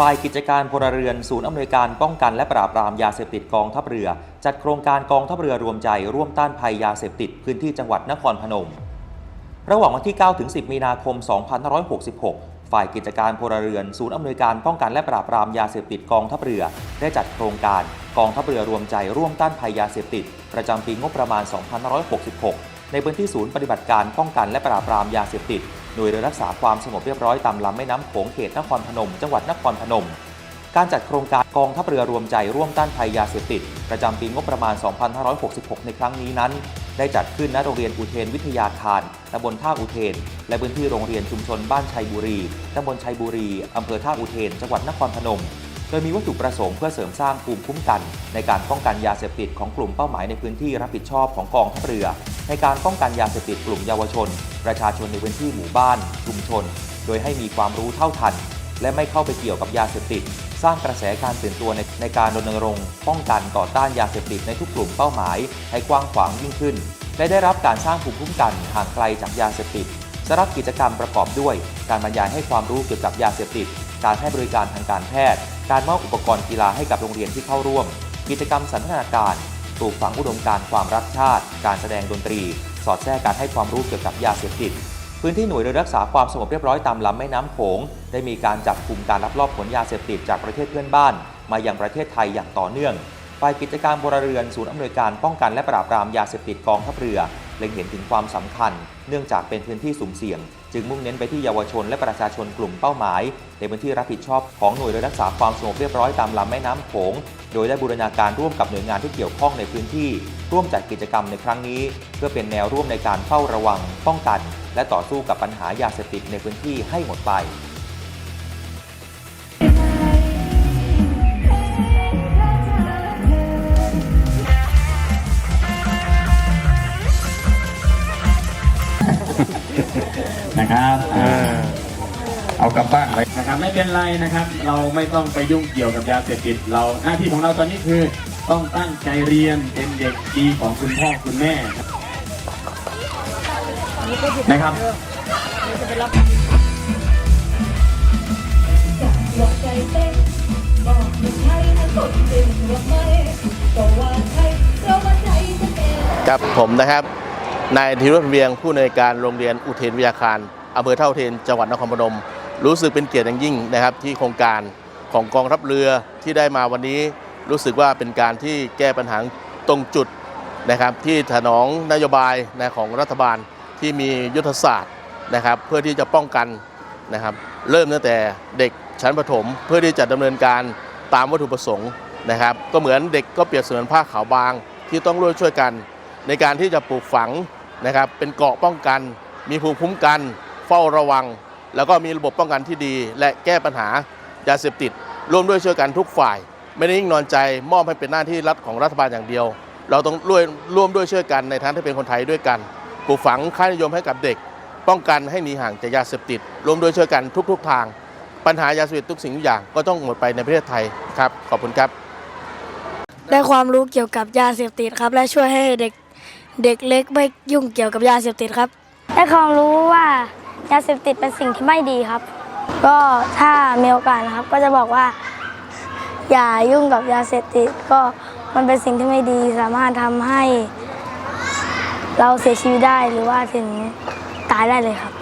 ฝ่ายกิจการพลเรือนศูนย์อำนวยการป้องกันและปราบปรามยาเสพติดกองทัพเรือ จัดโครงการกองทัพเรือรวมใจร่วมต้านภัยยาเสพติดพื้นที่จังหวัดนครพนม ระหว่างวันที่ 9 ถึง 10 มีนาคม 2566 ฝ่ายกิจการพลเรือนศูนย์อำนวยการป้องกันและปราบปรามยาเสพติดกองทัพเรือ ได้จัดโครงการกองทัพเรือรวมใจร่วมต้านภัยยาเสพติดประจำปีงบประมาณ 2566 ในพื้นที่ศูนย์ปฏิบัติการป้องกันและปราบปรามยาเสพติด หน่วยเรือรักษาความสงบเรียบร้อยตามลำแม่น้ำโขงเขตนครพนม จังหวัดนครพนม การจัดโครงการกองทัพเรือรวมใจร่วมต้านภัยยาเสพติด ประจำปีงบประมาณ 2566 ในครั้งนี้นั้น ได้จัดขึ้นณโรงเรียนอุเทนวิทยาคารตำบลท่าอุเทน และพื้นที่โรงเรียนชุมชนบ้านชัยบุรีตำบลชัยบุรีอำเภอท่าอุเทน จังหวัดนครพนม ดยมีวัตถุประสงค์เพื่อเสริมสร้างภูมิคุ้มกัน ในการป้องกันยาเสพติดของกลุ่มเป้าหมายในพื้นที่รับผิดชอบของกองทัพเรือ ในการป้องกันยาเสพติดกลุ่มเยาวชน ประชาชนในพื้นที่หมู่บ้าน ชุมชน โดยให้มีความรู้เท่าทัน และไม่เข้าไปเกี่ยวกับยาเสพติด สร้างกระแสการตื่นตัวในในการรณรงค์ป้องกันต่อต้านยาเสพติดในทุกกลุ่มเป้าหมายให้กว้างขวางยิ่งขึ้นและได้รับการสร้างภูมิคุ้มกันห่างไกลจากยาเสพติดสำหรับกิจกรรมประกอบด้วย การบรรยายให้ความรู้เกี่ยวกับยาเสพติด การให้บริการทางการแพทย์ การมอบอุปกรณ์กีฬาให้กับโรงเรียนที่เข้าร่วม กิจกรรมสันทนาการปลูกฝังอุดมการความรักชาติ การแสดงดนตรี สอดแทรกการให้ความรู้เกี่ยวกับยาเสพติด พื้นที่หน่วยเรือรักษาความสงบเรียบร้อยตามลำแม่น้ำโขง ได้มีการจับกลุ่มการลักลอบขนยาเสพติดจากประเทศเพื่อนบ้าน มายังประเทศไทยอย่างต่อเนื่องฝ่ายกิจการบรเรือนศูนย์อำนวยการป้องกันและปราบปรามยาเสพติดกองทัพเรือ เล็งเห็นถึงความสำคัญ เนื่องจากเป็นพื้นที่สุ่มเสี่ยง จึงมุ่งเน้นไปที่เยาวชนและประชาชนกลุ่มเป้าหมาย ในพื้นที่รับผิดชอบของหน่วยรักษาความสงบเรียบร้อยตามลำแม่น้ำโขง โดยได้บูรณาการร่วมกับหน่วยงานที่เกี่ยวข้องในพื้นที่ ร่วมจัดกิจกรรมในครั้งนี้ เพื่อเป็นแนวร่วมในการเฝ้าระวัง ป้องกัน และต่อสู้กับปัญหายาเสพติดในพื้นที่ให้หมดไป นะครับอ่าเอากลับบ้านเลยนะครับไม่เป็นไรนะครับ เราไม่ต้องไปยุ่งเกี่ยวกับยาเสพติดเราหน้าที่ของเราตอนนี้คือต้องตั้งใจเรียนเป็นเด็กดีของคุณพ่อคุณแม่นะครับหัวใจเต้นบอกไม่ใช่นะคนเป็นหรือไม่ก็ว่าใช่เพราะว่าใจจะเป็นกับผมนะครับ นายธีรวัฒน์เวียงผู้ในวยการโรงเรียนอุเทนวิทยาคารอำเภอเท่าเทนจังหวัดนครพนม รู้สึกเป็นเกียรติอย่างยิ่งนะครับที่โครงการของกองทัพเรือที่ได้มาวันนี้รู้สึกว่าเป็นการที่แก้ปัญหาตรงจุดนะครับที่ถนองนโยบายนะของรัฐบาลที่มียุทธศาสตร์นะครับเพื่อที่จะป้องกันนะครับเริ่มตั้งแต่เด็กชั้นประถม เพื่อที่จะดำเนินการตามวัตถุประสงค์นะครับก็เหมือนเด็กก็เปรียบเสมือนผ้าขาวบางที่ต้องร่วมช่วยกัน ในการที่จะปลูกฝัง นะครับเป็นเกราะป้องกัน มีภูมิคุ้มกัน เฝ้าระวัง แล้วก็มีระบบป้องกันที่ดี และแก้ปัญหายาเสพติด ร่วมด้วยช่วยกันทุกฝ่าย ไม่ได้นิ่งนอนใจมอบให้เป็นหน้าที่รัฐของรัฐบาลอย่างเดียว เราต้องร่วมร่วมด้วยช่วยกันในฐานะที่เป็นคนไทยด้วยกันปลูกฝังค่านิยมให้กับเด็ก ป้องกันให้หนีห่างจากยาเสพติด ร่วมด้วยช่วยกันทุก ๆ ทาง ปัญหายาเสพติดทุกสิ่งทุกอย่างก็ต้องหมดไปในประเทศไทยครับขอบคุณครับ ได้ความรู้เกี่ยวกับยาเสพติดครับ และช่วยให้เด็ก เด็กเล็กไม่ยุ่งเกี่ยวกับยาเสพติดครับ ได้ความรู้ว่ายาเสพติดเป็นสิ่งที่ไม่ดีครับ ก็ถ้ามีโอกาสนะครับ ก็จะบอกว่า อย่ายุ่งกับยาเสพติดก็มันเป็นสิ่งที่ไม่ดีสามารถทำให้ เราเสียชีวิตได้หรือว่าถึงตายได้เลยครับ